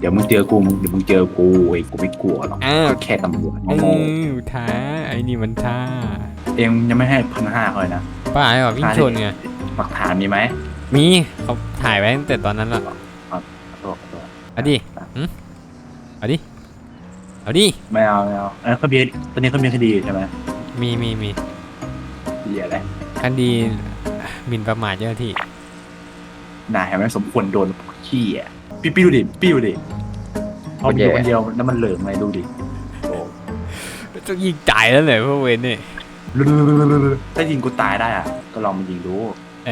เดี๋ยวมึงเจอกูมึงเดี๋ยวมึงเจอกูไอ้กูไม่กลัวหรอกอ้าว ก็แค่ตำรวจอืโง่อท้าไอ้นี่มันท้าๆเองยังไม่ให้พันห้าเขาเลยนะป้าไอ้แบบวิ่งชนไงหลักฐานมีไหมมีเขาถ่ายไว้ตั้งแต่ตอนนั้นละขอโทษขอโทษเอาดิหึเอาดิเอาดิไม่เอาไม่เอาเออเขามีตอนนี้เขามีคดีอยู่ใช่ไหมมีมีมีคดีอะไรคดีหมิ่นประมาทเจ้าหน้าที่ นายเห็นไหมสมควรโดนขี้อะ พี่พี่ดูดิพี่ดูดิเขาอยู่คนเดียวแล้วมันเหลิงไงดูดิโอ้ต้องยิงจ่ายแล้วเลยพวกเวนนี่ถ้ายิงกูตายได้อะ ก็ลองมายิงดู เอ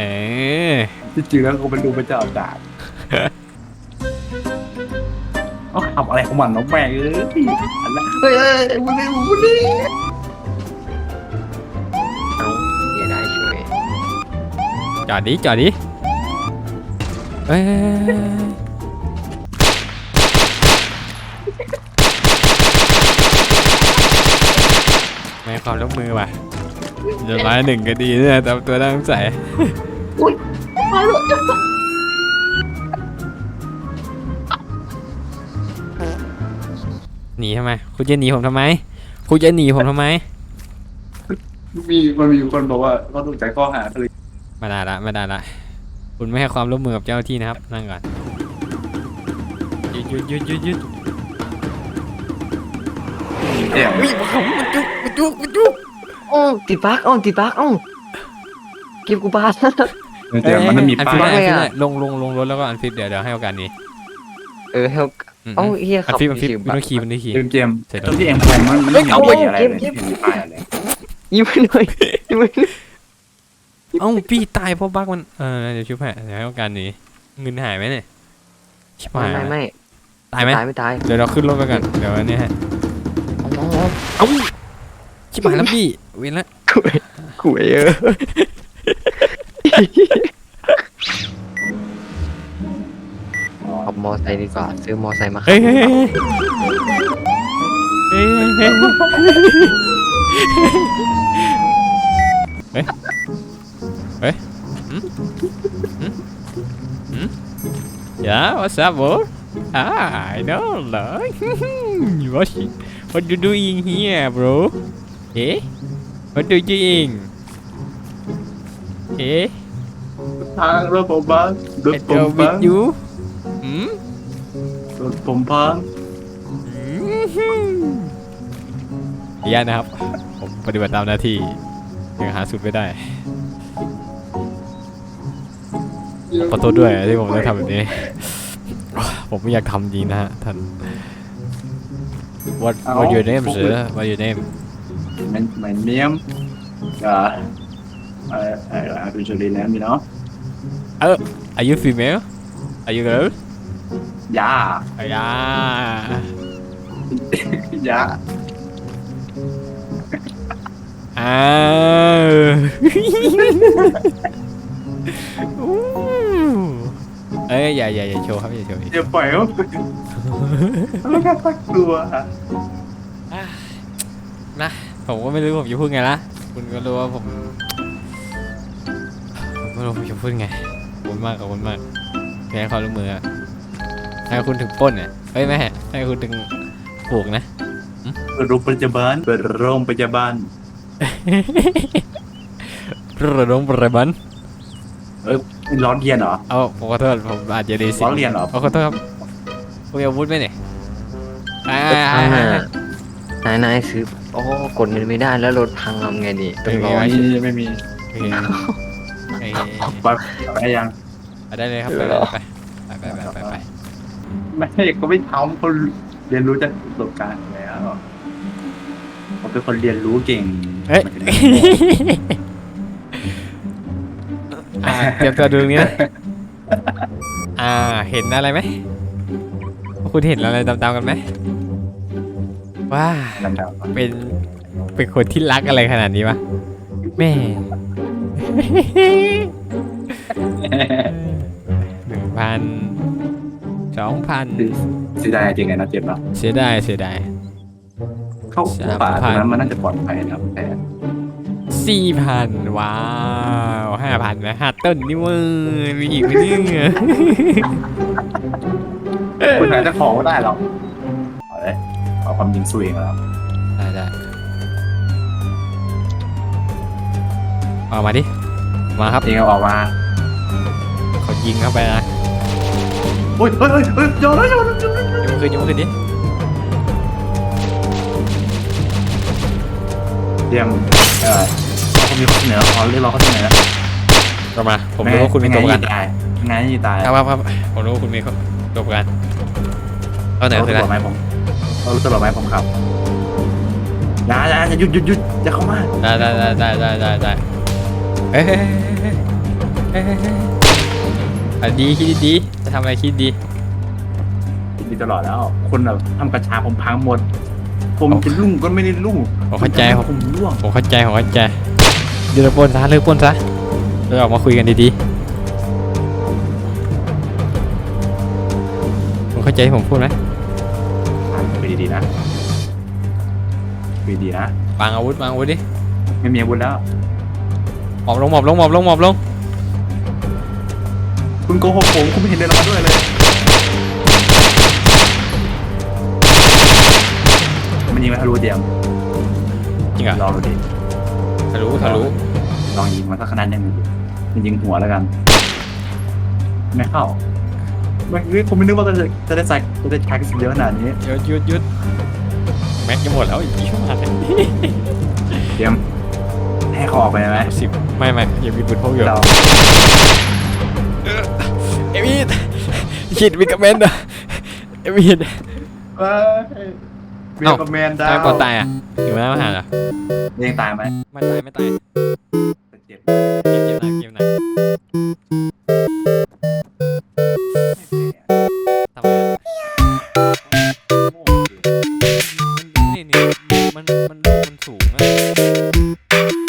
อจริงๆแล้วกูเป็นดูพระเจ้าดาบเขาทำอะไรของมันน้องแม่งเอ้ยอะไรเฮ้ยเฮ้ยมึงนี่มึงนี่เอ้าอย่าได้เฉยจอดดิจอดดิเอ้ย ไม่ความร่วมมือว่ะจะร้ายหนึ่งก็ดีเนี่ยแต่ตัวน่าสงสัยหนีทำไม คุณจะหนีผมทำไม คุณจะหนีผมทำไม มีมันมีคนบอกว่าเขาถูกใจข้อหาอะไรไม่ได้ละไม่ได้ละ คุณไม่ให้ความร่วมมือกับเจ้าหน้าที่นะครับ นั่งก่อนหยุดหยุดหยุดหยุดหยุดเนี่ยอุ้ยผมมันจุกมัน จุกมันจุกโอ้ติดบั๊กเอ้าติดบั๊กเอ้าเก็บกูบาส เดี๋ยวมันต้องมีอันป้าฟิปยอันฟิปอะเลยลงลงลงรถแล้วก็อันฟิปเดี๋ยวเดี๋ยวให้โอกาสนี้เออเฮลอืมเอ้าเฮียอัขันบฟิปอันฟิปชิวมันต้องขี่มันต้องขี่เจมส์เจมส์เสร็จตแล้รวงที่เอ็มแพงมันมันไม่เฮ้ยมีเอาอะไรเกเลมยเกมไม่มีป้ายอะไรยิ้มไปหน่อยยิ้มไปหน่อยเอ้าพี่ตายเพราะบั๊กมันเออเดี๋ยวชุบให้เดี๋ยวให้โอกาสนี้ เงินหายไหมเนี่ยชิบไม่หายไม่ไม่ตายไหมตายไม่ตายเดี๋ยวเราขึ้นรถไปกันเดี๋ยวอันนี้ฮะ เอาเอาเอาเอ้า ชิบหายแล้วพี่เว้นละคุยคุยเออขับมอไซค์ดีกว่า ซื้อมอไซค์มาขัเฮ้ยบเฮ้ยเฮ้ยเฮ้ยเฮ้ยเฮ้ยเฮ้ยหืมหืมหืม Yeah, what's up, bro? Ah, I know, like. what, what you doing here, bro? Eh? What you doing? Eh? ทางรถผมพังรถ I ผม go พัง with you? Hmm? รถผมพัง ขออนุญาตนะครับ ผมปฏิบัติตามหน้าที่ยังหาสุดไม่ได้ ขอโทษด้วยที่ผมต้องทำแบบนี้ ผมไม่อยากทำจริงนะฮะท่าน What What your name sir What your name มันมันเนียมอ่าเอ่อเอ่อดูจรีแล้วมีเนาะ Are you female Are you girl ยาอะยายาอ้าวอู้เอ้ยอย่าอย่าอย่าโชว์ครับอย่าโชว์อย่าปล่อยเขาแล้วก็ตักตัวอะผมก็ไม่รู้ผมจะพูดไงละคุณก็รู้ว่าผมผมไม่รู้ผมจะพูดไงขอบคุณมากขอบคุณมากที่ให้ความร่วมมืออะให้คุณถึงปล้นเนี่ยเฮ้ยแม่ให้คุณถึงปลูกนะเปิดโรงพยาบาลเปิดโรงพยาบาลระดมประบันร้อนเรียนเหรอเอาผมขอโทษผมอาจจะดีสิร้อนเรียนเหรอเอาขอโทษครับคุณมีอาวุธไหมเนี่ยอ่าอ่านายนายซื้อโอ้กดเงินไม่ได้แล้วรถพังทำไงดีต้องรอไม่มีไม่มีโอเคเอ้ยไปไปยังไปได้เลยครับไปไปไปไปไปไปไปไม่ก็ไม่ทำเขาเรียนรู้จากประสบการณ์แล้วเขาเป็นคนเรียนรู้เก่งเฮ้ยอ่าเตรียมตัวดูตรงนี้นะอ่าเห็นอะไรไหมคุณเห็นอะไรตามๆกันไหม ว้านั่นแหละเป็นเป็นคนที่รักอะไรขนาดนี้วะแม่ หนึ่งพันสองพันเสียดายจริงไงนะเจ็บเนาะเสียดายเสียดายเข้าป่าตรงนั้นมันน่าจะปลอดภัยนะครับแต่สี่พันว้าวห้าพันนะห้าต้นนี่เว้ยมีอีกไหมเนี่ยคุณหาเจ้าของก็ได้หรอกเอาเลย เอาความจริงสู้เองแล้วได้ได้เอามาดิ มาครับ เองเอาออกมาเขายิงเข้าไปนะเฮ้ยเฮ้ยเฮ้ยเฮ้ยโยนแล้วโยนแล้วโยนแล้วยกมือขึ้นยกมือขึ้นดิเดี๋ยวเออเขามีข้อเสนอเขาเรียกเราข้อเสนอเรามา ผมรู้ว่าคุณมีตัวประกันตายไงยี่ตายครับครับครับผมรู้ว่าคุณมีตัวประกันเอาไหนเขาคือตอะไรรวจไหมผม เขารู้ตรวจไหมผมครับอย่าอย่าอย่าหยุดหยุดหยุดอย่าเข้ามาได้ได้ได้ได้ได้ได้ได้เฮ้ยเฮ้ยเฮ้ยเฮ้ยเฮ้ยอะดีคิดดีๆจะทำอะไรคิดดีดีตลอดแล้ว คนแบบทำกระชาผมพังหมด ผมจะลุ่งก็ไม่ได้ลุ่งผมเข้าใจผมผมร่วงผมเข้าใจผมเข้าใจเดี๋ยวเราปล้นซะเลิกปล้นซะเราออกมาคุยกันดีๆผมเข้าใจที่ผมพูดไหมไป ดีๆนะไปดีๆนะ วางอาวุธวางอาวุธดิ ไม่มีอาวุธแล้ว หมอบลงหมอบลงหมอบลงหมอบลง คุณโกหกผมคุณไม่เห็นเดินมาด้วยเลย มันยิงมาทะลุเดียมจริงเหรลอองดูดิทะลุทะลุลองยิงมาสักขนาดหนึงดูดิมันยิงหัวแล้วกัน ไม่เข้าเมื่อกี้ผมไม่นึกว่าจะจะได้ใส่จะได้ใช้กระสุนเยอะขนาดนี้หยุดหยุดหยุดแม็กจะหมดแล้วอีกชั่วโมงเดียมให้เขาออกไปไหมสิบไม่ไม่ยังมีปืนพกอยู่เราเอมิดขีดวิกเมนต์อะเอมิดเอ้ยเบียเอ้าร์กับแมนดาตายวก่อนตายอะอยู่ไหมมาหาเหรอเองตายไหมไม่ตายไม่ตายเจ็บเกมเกมไหนเกมไหนท